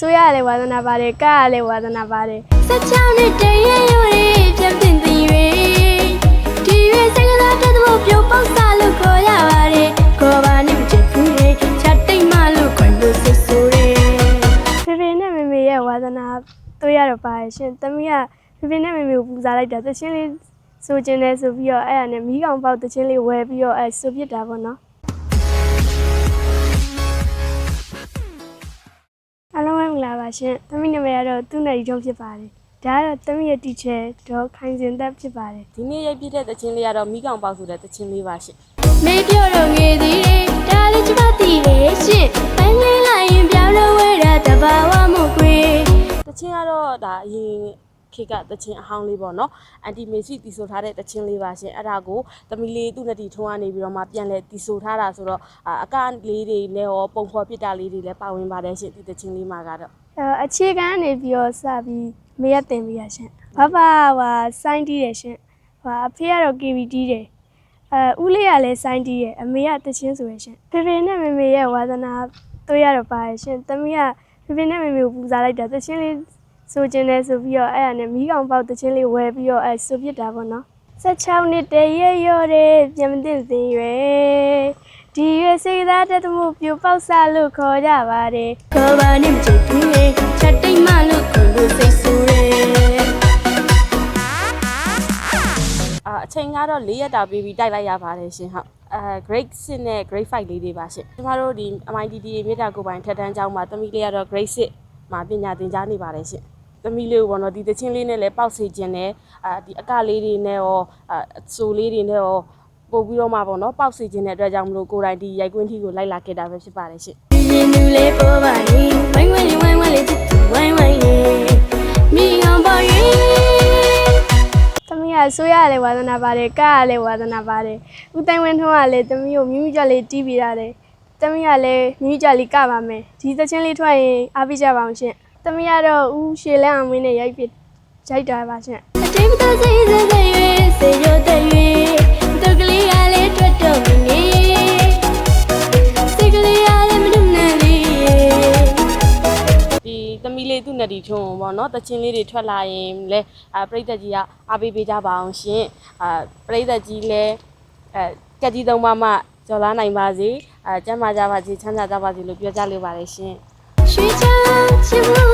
ဆိုးရလည်းဝါသနာပါတယ်ကရလည်းဝါသနာပါတယ်စချောင်းနဲ့တရရွေပြန်တင်တင်ရွေဒီရွေစကလာတဲ့သူပြုတ်ပေါက်စားလို့ခေါ်ရပါတယ်ခေါ်ပါနေမချစ်ဘူးလေချက်တိတ်မှလို့ခွင်လို့စစ်ဆိုးတယ်ဖေဖေနဲ့မေမေရဲ့ဝါသနာတွေ့ရတော့ပါတယ်ရှင်သမီးကဖေဖေနဲ့မေမေကိုပူဇော်လိုက်တာတချင်းလေးဆိုခြင်းနဲ့ဆိုပြီးတော့အဲ့ဒါနဲ့မိကောင်ပေါက်တချင်းလေးဝယ်ပြီးတော့အဲ့ဆိုပြစ်တာပေါ့နော် ပဲမင်္ဂလာပါရှင်သမီးနာမည်ကတော့သူနဲ့ဒီတော့ဖြစ်ပါတယ်ဒါကတော့သမီးရဲ့ teacher ဒေါ်ခိုင်စင်သက်ဖြစ်ပါတယ်ဒီနေ့ရိုက်ပြတဲ့တခြင်းလေးကတော့မိကောင်ပေါက်ဆိုတဲ့တခြင်းလေးပါရှင်မေပြောတော့ငယ်သေးတယ်ဒါလေးချမသိတယ်ရှင်တိုင်းလေးလိုက်ရင်ပြောင်းလို့ဝဲတာတဘာဝမို့ကွေတခြင်းကတော့ဒါအရင်ခေတ်ကတခြင်းအဟောင်းလေးပေါ့နော်အန်တီမေစီတီဆိုထားတဲ့တခြင်းလေးပါရှင်အဲ့ဒါကိုသမီးလေးသူ့နဲ့တီထုံးကနေပြီးတော့မှပြန်လဲတီဆိုထားတာဆိုတော့အာအကလေးတွေနဲ့ရောပုံဖော်ပြစ်တာလေးတွေလည်းပါဝင်ပါတယ်ရှင်ဒီတခြင်းလေးမှာကတော့ အဲအခြေခံကနေပြီးတော့စပြီးမေရတင်ပြီးရရှင်ဘဘဟာစိုင်းတီးတယ်ရှင်ဟာအဖေကတော့ KVT တယ်အဲဦးလေးကလည်းစိုင်းတီးတယ်အမေကတချင်းဆိုရရှင်ဖေဖေနဲ့မေမေရဲ့ဝါသနာတွေ့ရတော့ပါတယ်ရှင်သမီးကဖေဖေနဲ့မေမေကိုပူဇော်လိုက်တာတချင်းလေးဆိုခြင်းနဲ့ဆိုပြီးတော့အဲ့ဒါနဲ့မိကောင်ပေါက်တချင်းလေးဝယ်ပြီးတော့အဲ့ဆိုပြစ်တာပေါ့နော်16နှစ်တည်းရရော်တယ်ပြန်မသိသေးရွယ် ဒီရွယ်စိတ်သားတက်မှုပြူပေါက်စားလို့ခေါ်ကြပါတယ်ခေါ်ပါနေမချစ်ဘူးလေချက်တိတ်မှလို့ခွင်လို့စစ်ဆိုးတယ်အာအချိန်ကတော့၄ရက်တာပြီးပြီးတိုက်လိုက်ရပါတယ်ရှင်ဟုတ်အဲ grade 6နဲ့ grade 5လေးတွေပါရှင်ကျမတို့ဒီ MITD မြေတာကိုပိုင်ထက်တန်းကျောင်းမှာသမီးလေးကတော့ grade 6မှာပညာသင်ကြားနေပါတယ်ရှင်သမီးလေးကိုပေါ့နော်ဒီတချင်းလေးနဲ့လည်းပေါက်စေခြင်းနဲ့အာဒီအကလေးတွေနဲ့ရောအာအဆိုလေးတွေနဲ့ရော ပို့ပြီးတော့မှပေါ့နော်ပေါက်စေခြင်းတဲ့အတွက်ကြောင့်မလို့ကိုယ်တိုင်ဒီရိုက်ကွင်းထီကိုလိုက်လာခဲ့တာပဲဖြစ်ပါတယ်ရှင်ရင်သူလေးပေါ်ပါရင်ဝိုင်းဝိုင်းလေးဝိုင်းဝိုင်းလေးချစ်သူဝိုင်းဝိုင်းလေးမိအောင်ပေါ်ရင်သမီးကဆိုးရလည်းဝါသနာပါတယ်ကရလည်းဝါသနာပါတယ်ဦးတိုင်းဝင်းထွန်းကလည်းသမီးကိုမြူးမြူးကြလေးတီးပြီးရတယ်သမီးကလည်းမြူးမြူးကြလေးကပါမယ်ဒီသချင်းလေးထွက်ရင်အားပေးကြပါအောင်ရှင်သမီးကတော့ဦးရှေလန်းအောင်မင်းနဲ့ရိုက်ပြရိုက်တာပါရှင်အတိတ်ကစိတ်စိတ်စိတ်ရွေးစေ လေးသူ့နဲ့ဒီထုံးပေါ့နော်တချင်းလေးတွေထွက်လာရင်လဲအာပရိသတ်ကြီးကအားပေးပေးကြပါအောင်ရှင်အာပရိသတ်ကြီးလဲအဲကက်ကြီးသုံးပါးမှကြော်လာနိုင်ပါစေအဲကျမ်းမာကြပါစေချမ်းသာကြပါစေလို့ပြောကြလိုပါတယ်ရှင်ရွှေချမ်းချစ်